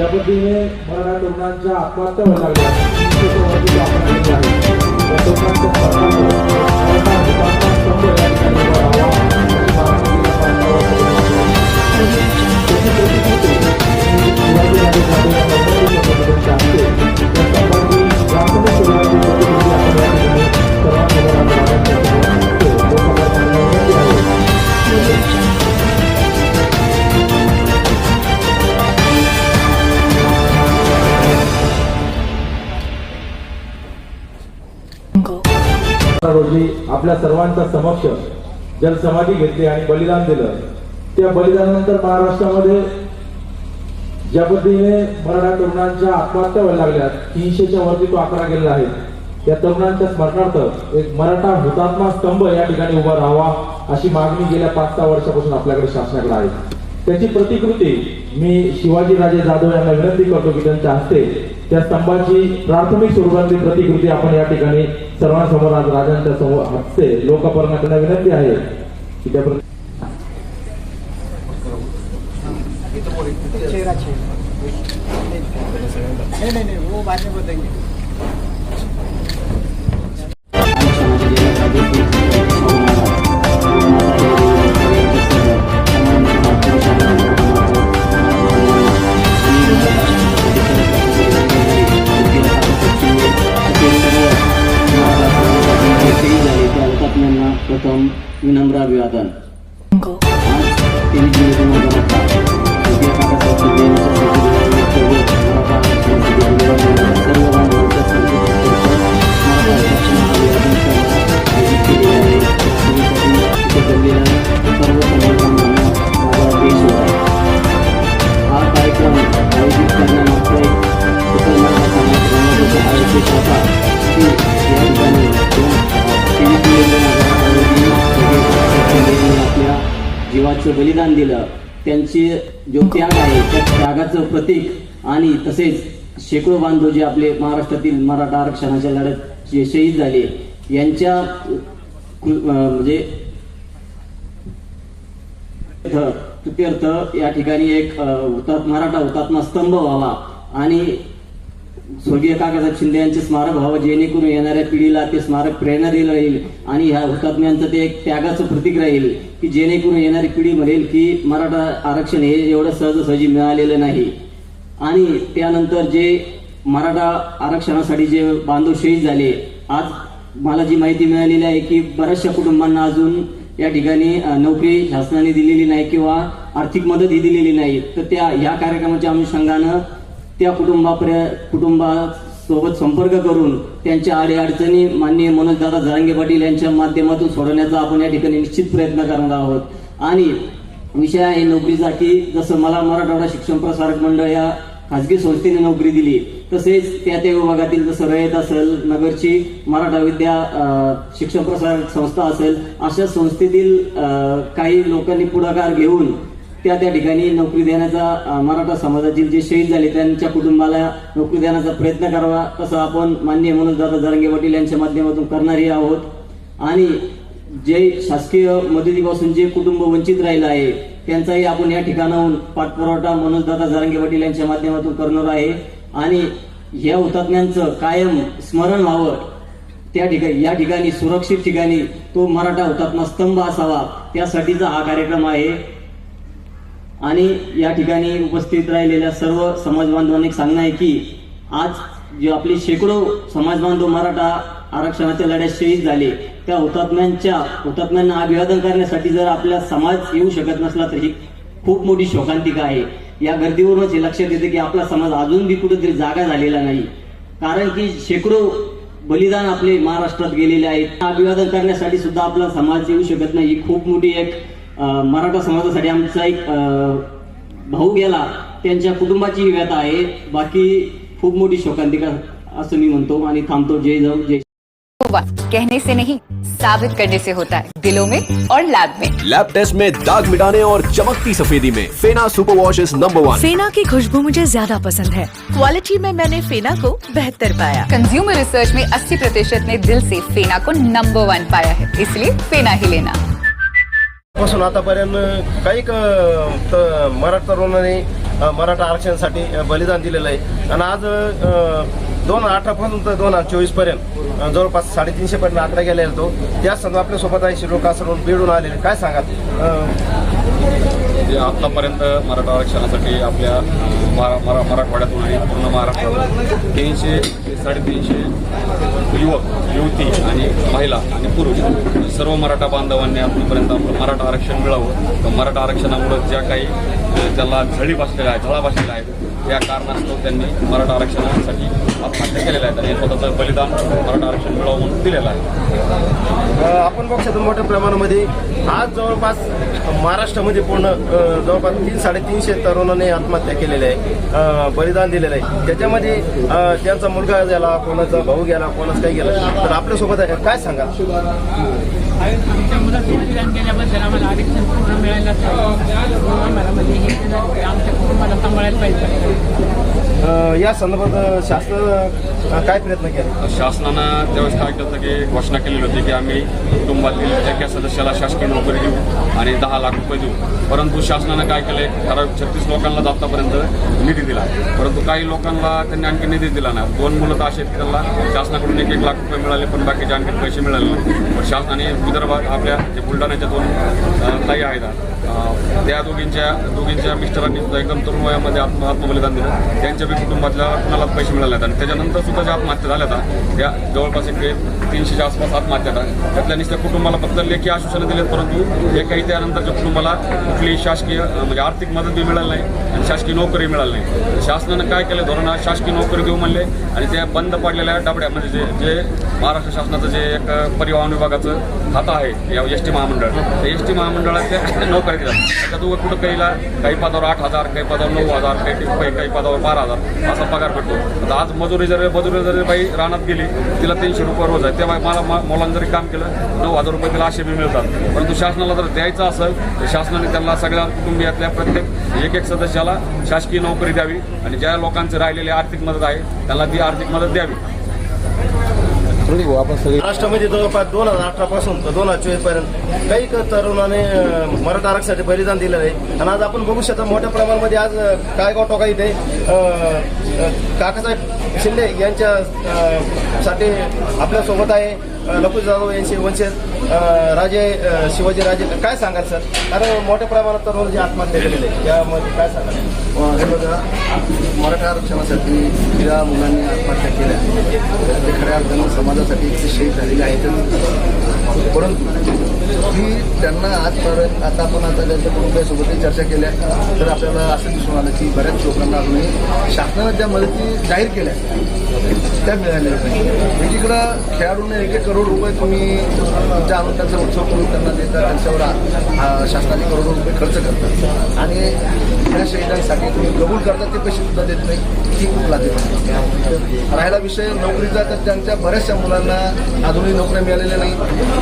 Dapat ini, mereka tuh nanjak, kuat tuh सर्वांच्या समक्ष जलसमाधी घेतली आणि बलिदान दिलं. त्या बलिदानानंतर महाराष्ट्रामध्ये ज्या पद्धतीने मराठा तरुणांच्या आत्महत्या व्हायला लागल्या. तीनशेच्या वरती तो आकडा गेलेला आहे. त्या तरुणांच्या स्मरणार्थ एक मराठा हुतात्मा स्तंभ या ठिकाणी उभा राहावा अशी मागणी गेल्या पाच सहा वर्षापासून आपल्याकडे शासनाकडे आहे. त्याची प्रतिकृती मी शिवाजीराजे जाधव यांना विनंती करतो की त्यांच्या हस्ते त्या स्तंभाची प्राथमिक स्वरूपातली प्रतिकृती आपण या ठिकाणी सर्वांसमोर आज राजांच्या समोर हस्ते लोकपर्यंत विनंती आहे. की त्या प्रति- बताएंगे हुतात्म्यांना प्रथम विनम्र अभिवादन आज तेवीस जीवाचं बलिदान दिलं. त्यांचे जो त्याग आहे त्या त्यागाचं प्रतीक आणि तसेच शेकडो बांधव जे आपले महाराष्ट्रातील मराठा आरक्षणाच्या लढ्यात जे शहीद झाले यांच्या म्हणजे प्रित्यर्थ या ठिकाणी एक मराठा हुतात्मा स्तंभ व्हावा आणि स्वर्गीय काकासाहेब शिंदे यांचे स्मारक व्हावं जेणेकरून येणाऱ्या पिढीला ते स्मारक प्रेरणा दिलं राहील आणि ह्या हुतात्म्यांचं ते एक त्यागाचं प्रतीक राहील की जेणेकरून येणारी पिढी म्हणेल की मराठा आरक्षण हे एवढं सहजासहजी मिळालेलं नाही. आणि त्यानंतर जे मराठा आरक्षणासाठी जे बांधव शहीद झाले आज मला जी माहिती मिळालेली आहे की बऱ्याचशा कुटुंबांना अजून या ठिकाणी नोकरी शासनाने दिलेली नाही किंवा आर्थिक मदत ही दिलेली नाही तर त्या या कार्यक्रमाच्या अनुषंगानं त्या कुटुंबापर्यंत कुटुंबासोबत संपर्क करून त्यांच्या अडीअडचणी माननीय मनोजदादा जरांगे पाटील यांच्या माध्यमातून सोडवण्याचा आपण या ठिकाणी निश्चित प्रयत्न करणार आहोत. आणि विषय आहे नोकरीसाठी. जसं मला मराठवाडा शिक्षण प्रसारक मंडळ या खाजगी संस्थेने नोकरी दिली तसेच त्या त्या विभागातील जसं रयत असेल नगरची मराठा विद्या शिक्षण प्रसारक संस्था असेल अशा संस्थेतील काही लोकांनी पुढाकार घेऊन त्या त्या ठिकाणी नोकरी देण्याचा मराठा समाजातील जे शहीद झाले त्यांच्या कुटुंबाला नोकरी देण्याचा प्रयत्न करावा तसं आपण माननीय मनोजदादा जरांगे पाटील यांच्या माध्यमातून करणारही आहोत. आणि जे शासकीय मदतीपासून जे कुटुंब वंचित राहिलं आहे त्यांचाही आपण या ठिकाणाहून पाठपुरवठा मनोजदादा जरांगे पाटील यांच्या माध्यमातून करणार आहे. आणि या हुतात्म्यांचं कायम स्मरण व्हावं. त्या ठिकाणी या ठिकाणी सुरक्षित ठिकाणी तो मराठा हुतात्मा स्तंभ असावा त्यासाठीचा हा कार्यक्रम आहे. आणि या ठिकाणी उपस्थित राहिलेल्या सर्व समाज बांधवांनी सांगणं आहे की आज जे आपले शेकडो समाज बांधव मराठा आरक्षणाच्या लढ्यात शहीद झाले त्या हुतात्म्यांच्या हुतात्म्यांना अभिवादन करण्यासाठी जर आपला समाज येऊ शकत नसला तरी खूप मोठी शोकांतिका आहे. या गर्दीवरूनच हे लक्षात येते की आपला समाज अजून बी कुठेतरी जागा झालेला नाही. कारण की शेकडो बलिदान आपले महाराष्ट्रात गेलेले आहेत. अभिवादन करण्यासाठी सुद्धा आपला समाज येऊ शकत नाही. ही खूप मोठी एक मराठा समाजासाठी आमचा एक भाऊ गेला. त्यांच्या कुटुंबाची ही व्यथा आहे. बाकी खूप मोठी शोकांतिका असं मी म्हणतो आणि थांबतो. जय जाऊ जय कहने से नहीं साबित करने से होता है. दिलों में और लैब में. लैब टेस्ट में दाग मिटाने और चमकती सफेदी में. Fena super wash is number one Fena की खुशबू मुझे ज़्यादा पसंद है. क्वालिटी में मैंने फेना को बेहतर पाया. कंज्यूमर रिसर्च में 80 प्रतिशत ने दिल से फेना को नंबर वन पाया है. इसलिए फेना ही लेना. पासून आतापर्यंत काही क- मराठा तरुणांनी मराठा आरक्षणासाठी बलिदान दिलेलं आहे. आणि आज दोन हजार अठरापासून तर दोन हजार चोवीसपर्यंत पर्यंत जवळपास साडेतीनशे पर्यंत आकडा गेलेला तो. त्या संघ आपल्यासोबत आहे शिरो कासरून बिडून आलेले. काय सांगाल? आतापर्यंत मराठा आरक्षणासाठी आपल्या मरा मरा मराठवाड्यातून आणि पूर्ण महाराष्ट्रातून. तीनशे ते साडेतीनशे युवक युवती आणि महिला आणि पुरुष सर्व मराठा बांधवांनी आतापर्यंत आपलं मराठा आरक्षण मिळावं. तर मराठा आरक्षणामुळं ज्या काही त्याला झळी बसलेल्या आहेत झळा बसलेल्या आहेत त्या कारणास्तव त्यांनी मराठा आरक्षणासाठी आत्महत्या केलेल्या आहेत आणि स्वतःचं बलिदान मराठा आरक्षण मिळावं म्हणून दिलेलं आहे. आपण पक्षातून मोठ्या प्रमाणामध्ये आज जवळपास महाराष्ट्रामध्ये पूर्ण जवळपास तीन साडेतीनशे तरुणांनी आत्महत्या केलेल्या आहे बलिदान दिलेलं आहे त्याच्यामध्ये त्यांचा मुलगा गेला कोणाचा भाऊ गेला कोणाचा काही गेला तर आपल्यासोबत आहे काय सांगा आमच्या मुलं बलिदान केल्याबद्दल आम्हाला आरक्षण पूर्ण मिळायला आम्हाला म्हणजे आमच्या कुटुंबाला सांभाळायला पाहिजे या संदर्भात शासन काय प्रयत्न केला? शासनानं त्यावेळेस काय केलं की घोषणा केलेली होती की आम्ही कुटुंबातील एका सदस्याला शासकीय नोकरी देऊ आणि दहा लाख रुपये देऊ. परंतु शासनानं काय केलं ठराविक छत्तीस लोकांना आतापर्यंत निधी दिला. परंतु काही लोकांना त्यांनी आणखी निधी दिला नाही. दोन मुलं तर असे आहेत त्यांना शासनाकडून एक एक लाख रुपये मिळाले पण बाकीचे आणखी पैसे मिळाले नाही. पण शासनाने विदर्भात आपल्या जे बुलढाण्याच्या दोन काही ताई आहेत त्या दोघींच्या दोघींच्या मिस्टरांनी सुद्धा एकदम तरुण वयामध्ये आत्म आत्मबलिदान दिलं. त्यांच्या बी कुटुंबातल्या कुणालाच पैसे मिळाले आहेत आणि त्याच्यानंतर सुद्धा ज्या आत्महत्या झाल्या होत्या त्या जवळपास एक तीनशेच्या आसपास आत्महत्या झाल्या त्यातल्या नुसत्या कुटुंबाला फक्त लेखी आश्वासनं दिलेत परंतु एकाही त्यानंतरच्या कुटुंबाला कुठलीही शासकीय म्हणजे आर्थिक मदत बी मिळाली नाही आणि शासकीय नोकरी मिळाली नाही. शासनानं काय केलं? धोरणात शासकीय नोकरी देऊ म्हणले आणि त्या बंद पडलेल्या डबड्या म्हणजे जे जे महाराष्ट्र शासनाचं जे एक परिवहन विभागाचं खातं आहे या एस टी महामंडळ. त्या एस टी महामंडळात त्या नोकरी दिल्या त्याच्यात उगा कुठं काहीला काही पदावर आठ हजार काही पदावर नऊ हजार काही काही पदावर बारा हजार असा पगार भेटतो. आता आज मजुरी जर मजुरी जर बाई रानात गेली तिला तीनशे रुपये रोज आहे तेव्हा मला मुलांना जरी काम केलं नऊ हजार रुपये तिला असे बी मिळतात. परंतु शासनाला जर द्यायचं असेल तर शासनाने त्यांना सगळ्या कुटुंबियातल्या प्रत्येक एक एक सदस्याला शासकीय नोकरी द्यावी आणि ज्या लोकांचे राहिलेली आर्थिक मदत आहे त्यांना ती आर्थिक मदत द्यावी. महाराष्ट्रामध्ये जवळपास दोन हजार अठरा पासून तर दोन हजार चोवीसपर्यंत काही तरुणाने मराठा आरक्षणासाठी बलिदान दिलेलं आहे. आणि आज आपण बघू शकता मोठ्या प्रमाणामध्ये आज काय कायगाव टोका इथे काकासाहेब शिंदे यांच्या साठी आपल्यासोबत आहे अ, जाधव यांचे वंशज राजे शिवाजीराजे शिवाजी राजे. काय सांगाल सर? कारण मोठ्या प्रमाणात तरुण जे आत्महत्या केलेले यामध्ये काय सांगाल? हे बघा मराठा आरक्षणासाठी ज्या मुलांनी आत्महत्या केल्या ते खऱ्या अर्थानं समाजासाठी ते शहीद झालेले आहेत. परंतु की त्यांना आजपर्यंत आता आपण आता त्यांच्या कुटुंबियासोबतही चर्चा केल्या तर आपल्याला असं दिसून आलं की बऱ्याच लोकांना अजूनही शासनानं त्या मदती जाहीर केल्या. त्या मिळाल्या. म्हणजे नाही एकीकडं खेळाडूंना एक एक करोड रुपये तुम्ही तुमच्या आणून त्यांचा उत्सव करून त्यांना देता त्यांच्यावर शासनाने करोडो रुपये खर्च करतात. आणि या शहीदांसाठी तुम्ही कबूल करता ते पैसे सुद्धा देत नाही ही खूप लाजीरवाणी राहिला विषय नोकरीचा तर त्यांच्या बऱ्याचशा मुलांना अजूनही नोकऱ्या मिळालेल्या नाही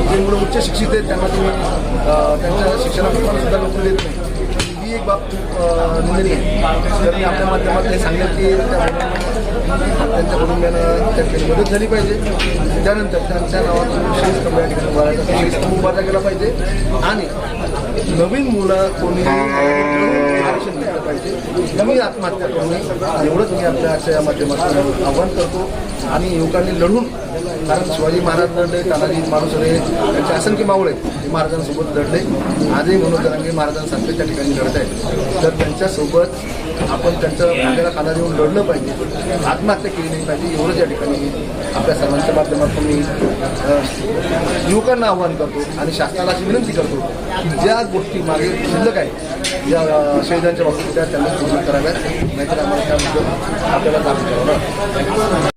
जे मुलं उच्च शिक्षित आहेत त्यांना तुम्ही त्यांच्या शिक्षणाप्रमाणे सुद्धा नोकरी देत नाही एक बाब खूप निंदनीय तर मी आपल्या माध्यमात हे सांगेल की त्या त्यांच्या कुटुंबियांना त्यांची मदत झाली पाहिजे. त्यानंतर त्यांच्या नावातून विशेष स्तंभ या ठिकाणी उभारला गेला पाहिजे. आणि नवीन मुलं कोणी आरक्षण घेतलं पाहिजे. नवीन आत्महत्या करू नये एवढंच मी आपल्या आजच्या या माध्यमातून आव्हान करतो. आणि युवकांनी लढून कारण शिवाजी महाराज लढले तानाजी मारुसरे त्यांचे असंख्य मावळे हे महाराजांसोबत लढले. आजही मनोज जरांगे महाराजांसारखे त्या ठिकाणी लढत आहेत. तर त्यांच्यासोबत आपण त्यांच्या आपल्याला काला देऊन लढलं पाहिजे. आत्महत्या केली नाही पाहिजे एवढंच या ठिकाणी आपल्या सर्वांच्या माध्यमातून मी युवकांना आव्हान करतो आणि शासनाला अशी विनंती करतो की ज्या गोष्टी मागे शिल्लक आहे ज्या शहीदांच्या बाबतीत त्या त्यांना पूर्ण कराव्यात. नाहीतर आम्हाला त्याबद्दल आपल्याला जाणून करावं